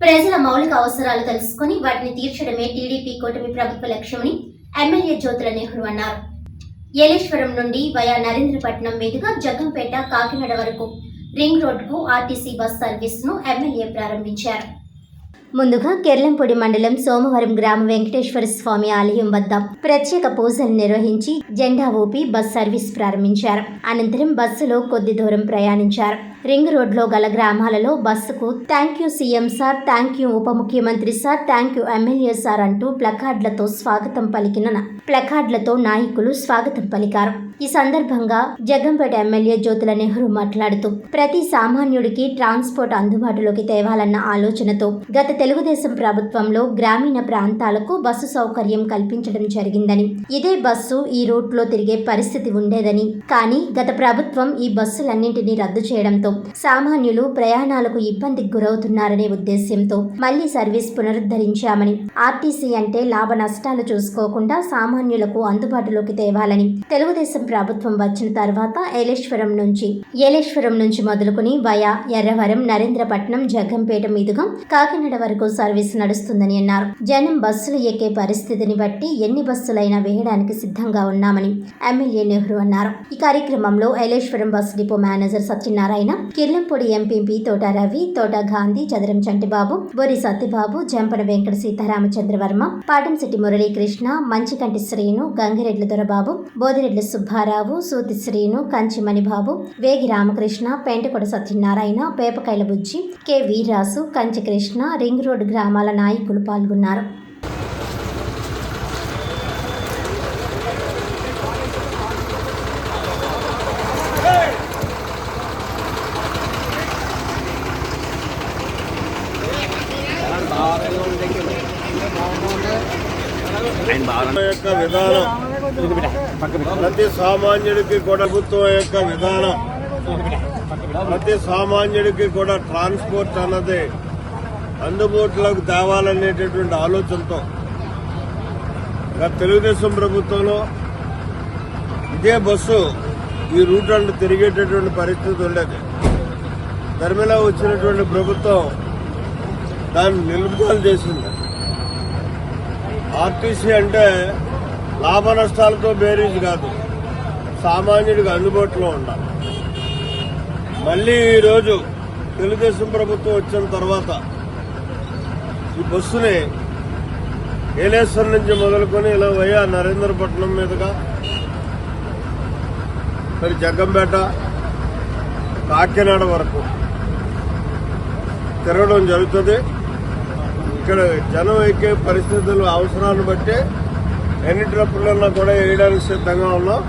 ప్రజల మౌలిక అవసరాలు తెలుసుకుని వాటిని తీర్చడమే టీడీపీ కూటమి ప్రభుత్వ లక్ష్యమని ఎమ్మెల్యే జ్యోతుల నెహ్రూ అన్నారు. ఏలేశ్వరం నుండి వయా నరేంద్రపట్నం మీదుగా జగ్గంపేట కాకినాడ వరకు రింగ్ రోడ్డుకు ఆర్టీసీ బస్ సర్వీస్ను ఎమ్మెల్యే ప్రారంభించారు. ముందుగా కెర్లంపొడి మండలం సోమవరం గ్రామ వెంకటేశ్వర స్వామి ఆలయం వద్ద ప్రత్యేక పూజలు నిర్వహించి జెండా ఊపి బస్ సర్వీస్ ప్రారంభించారు. అనంతరం బస్సులో కొద్ది దూరం ప్రయాణించారు. రింగ్ రోడ్లో గల గ్రామాలలో బస్సుకు thank you CM sir thank you ఉప ముఖ్యమంత్రి sir thank you MLA sir అంటూ ప్లకార్డులతో స్వాగతం పలికిన ప్లకార్డులతో నాయకులు స్వాగతం పలికారు. ఈ సందర్భంగా జగంపేట ఎమ్మెల్యే జ్యోతుల నెహ్రూ మాట్లాడుతూ ప్రతి సామాన్యుడికి ట్రాన్స్పోర్ట్ అందుబాటులోకి తేవాలన్న ఆలోచనతో గత తెలుగుదేశం ప్రభుత్వంలో గ్రామీణ ప్రాంతాలకు బస్సు సౌకర్యం కల్పించడం జరిగిందని. ఇదే బస్సు ఈ రూట్లో తిరిగే పరిస్థితి ఉండేదని. కానీ గత ప్రభుత్వం ఈ బస్సులన్నింటినీ రద్దు చేయడంతో సామాన్యులు ప్రయాణాలకు ఇబ్బందికి గురవుతున్నారనే ఉద్దేశ్యంతో మళ్ళీ సర్వీస్ పునరుద్ధరించామని. ఆర్టీసీ అంటే లాభ నష్టాలు చూసుకోకుండా సామాన్యులకు అందుబాటులోకి తేవాలని తెలుగుదేశం ప్రభుత్వం వచ్చిన తర్వాత ఏలేశ్వరం నుంచి ఏలేశ్వరం నుంచి మొదలుకుని వయా ఎర్రవరం నరేంద్రపట్నం జగ్గంపేట మీదుగా కాకినాడ వరకు సర్వీస్ నడుస్తుందని అన్నారు. జనం బస్సులు ఎక్కే పరిస్థితిని బట్టి ఎన్ని బస్సులైనా వేయడానికి సిద్ధంగా ఉన్నామని ఎమ్మెల్యే నెహ్రూ అన్నారు. ఈ కార్యక్రమంలో Yeleswaram bus depot manager Satyanarayana Kirlampudi MPP Thota Ravi Thota Gandhi చదరం Chantibabu Bori Satyababu Jampana Venkata సీతారామచంద్రవర్మ Patamsetti Muralikrishna Manchikanti Srinu Gangiredla Dorababu Bodireddla Subbarao సూతి Srinu Kanchi Manibabu Vegi Ramakrishna Pentakoda Satyanarayana Pepakayala Bujji K Veerasu Kanchi Krishna ring road గ్రామాల నాయకులు పాల్గొన్నారు. యొక్క విధానం ప్రతి సామాన్యుడికి కూడా ప్రభుత్వం యొక్క విధానం ప్రతి సామాన్యుడికి కూడా ట్రాన్స్పోర్ట్ అన్నది. అందుబాటులోకి తేవాలనేటటువంటి ఆలోచనతో గత తెలుగుదేశం ప్రభుత్వంలో ఇదే బస్సు ఈ రూట్ అంటే తిరిగేటటువంటి పరిస్థితి ఉండేది. ధర్మిలా వచ్చినటువంటి ప్రభుత్వం దాన్ని నిలుపుదల చేసింది. ఆర్టీసీ అంటే లాభ నష్టాలతో బేరీజ్ కాదు సామాన్యుడికి అందుబాటులో ఉండాలి. మళ్ళీ ఈరోజు తెలుగుదేశం ప్రభుత్వం వచ్చిన తర్వాత ఈ బస్సుని ఏలేశ్వరం నుంచి మొదలుకొని ఇలా వయా నరేంద్రపట్నం మీదుగా మరి జగ్గంపేట కాకినాడ వరకు తిరగడం జరుగుతుంది. ఇక్కడ జనం ఎక్కే పరిస్థితులు అవసరాన్ని బట్టి ఎన్ని ట్రప్పులన్నా కూడా వేయడానికి సిద్ధంగా ఉన్నాం.